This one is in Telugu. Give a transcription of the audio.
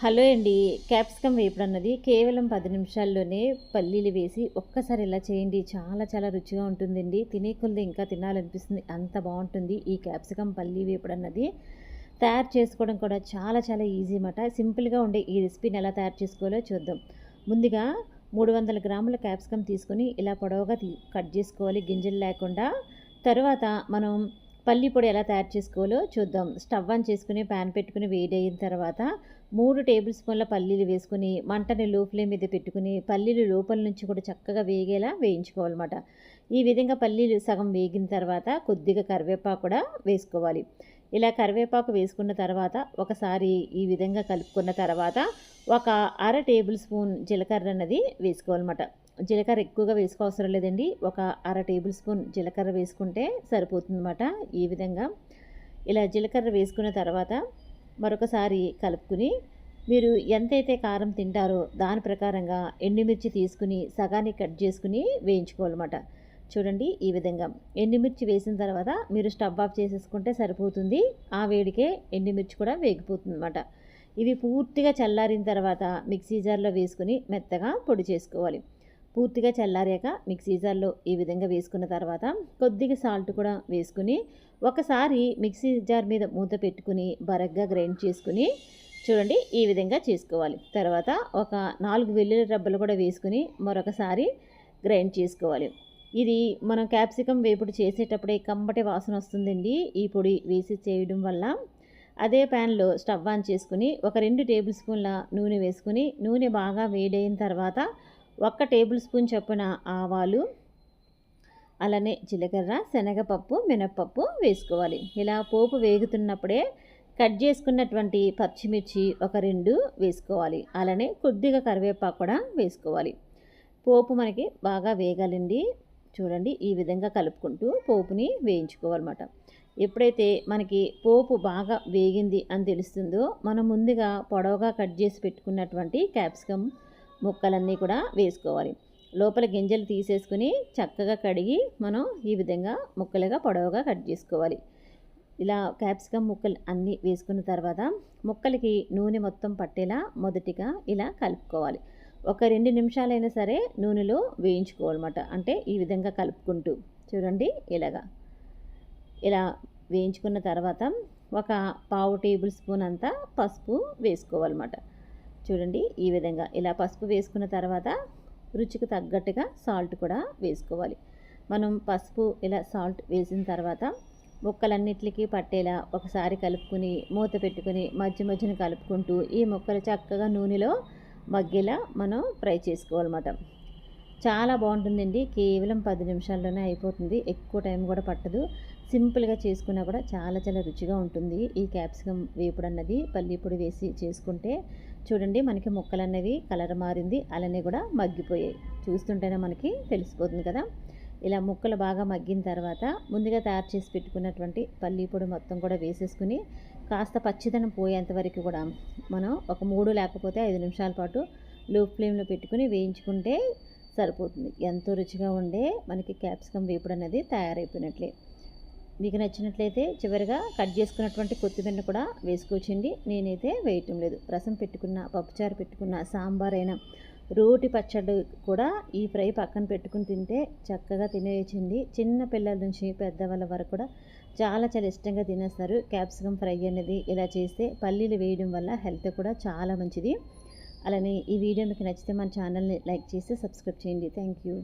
హలో అండి క్యాప్సికమ్ వేపుడు అన్నది కేవలం పది నిమిషాల్లోనే పల్లీలు వేసి ఒక్కసారి ఇలా చేయండి. చాలా చాలా రుచిగా ఉంటుందండి. తినే కొద్ది ఇంకా తినాలనిపిస్తుంది. అంత బాగుంటుంది ఈ క్యాప్సికమ్ పల్లీ వేపుడు అన్నది. తయారు చేసుకోవడం కూడా చాలా చాలా ఈజీ అన్నమాట. సింపుల్గా ఉండే ఈ రెసిపీని ఎలా తయారు చేసుకోవాలో చూద్దాం. ముందుగా మూడు వందల గ్రాముల క్యాప్సికమ్ తీసుకొని ఇలా పొడవుగా కట్ చేసుకోవాలి గింజలు లేకుండా. తర్వాత మనం పల్లి పొడి ఎలా తయారు చేసుకోవాలో చూద్దాం. స్టవ్ ఆన్ చేసుకుని ప్యాన్ పెట్టుకుని వేడయిన తర్వాత మూడు టేబుల్ స్పూన్ల పల్లీలు వేసుకుని మంటని లో ఫ్లేమ్ మీద పెట్టుకుని పల్లీలు లోపల నుంచి కూడా చక్కగా వేగేలా వేయించుకోవాలన్నమాట. ఈ విధంగా పల్లీలు సగం వేగిన తర్వాత కొద్దిగా కరివేపాకు కూడా వేసుకోవాలి. ఇలా కరివేపాకు వేసుకున్న తర్వాత ఒకసారి ఈ విధంగా కలుపుకున్న తర్వాత ఒక అర టేబుల్ స్పూన్ జీలకర్ర అన్నది వేసుకోవాలన్నమాట. జీలకర్ర ఎక్కువగా వేసుకోవసరం లేదండి. ఒక అర టేబుల్ స్పూన్ జీలకర్ర వేసుకుంటే సరిపోతుందన్నమాట ఈ విధంగా. ఇలా జీలకర్ర వేసుకున్న తర్వాత మరొకసారి కలుపుకుని మీరు ఎంతైతే కారం తింటారో దాని ప్రకారంగా ఎండుమిర్చి తీసుకుని సగాన్ని కట్ చేసుకుని వేయించుకోవాలన్నమాట. చూడండి ఈ విధంగా. ఎండుమిర్చి వేసిన తర్వాత మీరు స్టవ్ ఆఫ్ చేసేసుకుంటే సరిపోతుంది. ఆ వేడికే ఎండుమిర్చి కూడా వేగిపోతుంది అనమాట ఇవి పూర్తిగా చల్లారిన తర్వాత మిక్సీ జార్లో వేసుకుని మెత్తగా పొడి చేసుకోవాలి. పూర్తిగా చల్లారాక మిక్సీ జార్లో ఈ విధంగా వేసుకున్న తర్వాత కొద్దిగా సాల్ట్ కూడా వేసుకుని ఒకసారి మిక్సీ జార్ మీద మూత పెట్టుకుని బరగ్గా గ్రైండ్ చేసుకుని చూడండి ఈ విధంగా చేసుకోవాలి. తర్వాత ఒక నాలుగు వెల్లుల్లి రబ్బలు కూడా వేసుకుని మరొకసారి గ్రైండ్ చేసుకోవాలి. ఇది మనం క్యాప్సికం వేపుడు చేసేటప్పుడే కంబటి వాసన వస్తుందండి ఈ పొడి వేసి చేయడం వల్ల. అదే ప్యాన్లో స్టవ్ ఆన్ చేసుకుని ఒక రెండు టేబుల్ స్పూన్ల నూనె వేసుకుని నూనె బాగా వేడైన తర్వాత ఒక్క టేబుల్ స్పూన్ చొప్పున ఆవాలు అలానే జీలకర్ర శనగపప్పు మినప్పప్పు వేసుకోవాలి. ఇలా పోపు వేగుతున్నప్పుడే కట్ చేసుకున్నటువంటి పచ్చిమిర్చి ఒక రెండు వేసుకోవాలి. అలానే కొద్దిగా కరివేపాకు కూడా వేసుకోవాలి. పోపు మనకి బాగా వేగాలండి. చూడండి ఈ విధంగా కలుపుకుంటూ పోపుని వేయించుకోవాలన్నమాట. ఎప్పుడైతే మనకి పోపు బాగా వేగింది అని తెలుస్తుందో మనం ముందుగా పొడవుగా కట్ చేసి పెట్టుకున్నటువంటి క్యాప్సికమ్ ముక్కలన్నీ కూడా వేసుకోవాలి. లోపల గింజలు తీసేసుకుని చక్కగా కడిగి మనం ఈ విధంగా ముక్కలుగా పొడవుగా కట్ చేసుకోవాలి. ఇలా క్యాప్సికమ్ ముక్కలు అన్నీ వేసుకున్న తర్వాత ముక్కలకి నూనె మొత్తం పట్టేలా మొదటిగా ఇలా కలుపుకోవాలి. ఒక రెండు నిమిషాలైనా సరే నూనెలో వేయించుకోవాలన్నమాట. అంటే ఈ విధంగా కలుపుకుంటూ చూడండి ఇలాగా. ఇలా వేయించుకున్న తర్వాత ఒక పావు టేబుల్ స్పూన్ అంతా పసుపు వేసుకోవాలన్నమాట. చూడండి ఈ విధంగా ఇలా పసుపు వేసుకున్న తర్వాత రుచికి తగ్గట్టుగా సాల్ట్ కూడా వేసుకోవాలి. మనం పసుపు ఇలా సాల్ట్ వేసిన తర్వాత ముక్కలన్నిటికీ పట్టేలా ఒకసారి కలుపుకుని మూత పెట్టుకుని మధ్య మధ్యన కలుపుకుంటూ ఈ ముక్కలు చక్కగా నూనెలో మగ్గేలా మనం ఫ్రై చేసుకోవాలన్నమాట. చాలా బాగుంటుందండి. కేవలం పది నిమిషాల్లోనే అయిపోతుంది. ఎక్కువ టైం కూడా పట్టదు. సింపుల్గా చేసుకున్నా కూడా చాలా చాలా రుచిగా ఉంటుంది. ఈ క్యాప్సికమ్ వేపుడు అన్నది పల్లి పొడి వేసి చేసుకుంటే చూడండి మనకి ముక్కలు అన్నవి కలర్ మారింది. అలానే కూడా మగ్గిపోయాయి. చూస్తుంటేనే మనకి తెలిసిపోతుంది కదా. ఇలా ముక్కలు బాగా మగ్గిన తర్వాత ముందుగా తయారు చేసి పెట్టుకున్నటువంటి పల్లి పొడి మొత్తం కూడా వేసేసుకుని కాస్త పచ్చిదనం పోయేంత వరకు కూడా మనం ఒక మూడు లేకపోతే ఐదు నిమిషాల పాటు లో ఫ్లేమ్లో పెట్టుకుని వేయించుకుంటే సరిపోతుంది. ఎంతో రుచిగా ఉండే మనకి క్యాప్సికమ్ వేపుడు అనేది తయారైపోయినట్లే. మీకు నచ్చినట్లయితే చివరిగా కట్ చేసుకున్నటువంటి కొత్తిమీర కూడా వేసుకోవచ్చండి. నేనైతే వేయటం లేదు. రసం పెట్టుకున్న పప్పుచారు పెట్టుకున్న సాంబార్ అయినా రోటి పచ్చడి కూడా ఈ ఫ్రై పక్కన పెట్టుకుని తింటే చక్కగా తినేయచ్చండి. చిన్న పిల్లల నుంచి పెద్దవాళ్ళ వరకు కూడా చాలా చాలా ఇష్టంగా తినేస్తారు. క్యాప్సికమ్ ఫ్రై అనేది ఇలా చేస్తే పల్లీలు వేయడం వల్ల హెల్త్ కూడా చాలా మంచిది. అలానే ఈ వీడియో మీకు నచ్చితే మన ఛానల్ని లైక్ చేసి సబ్స్క్రైబ్ చేయండి. Thank you.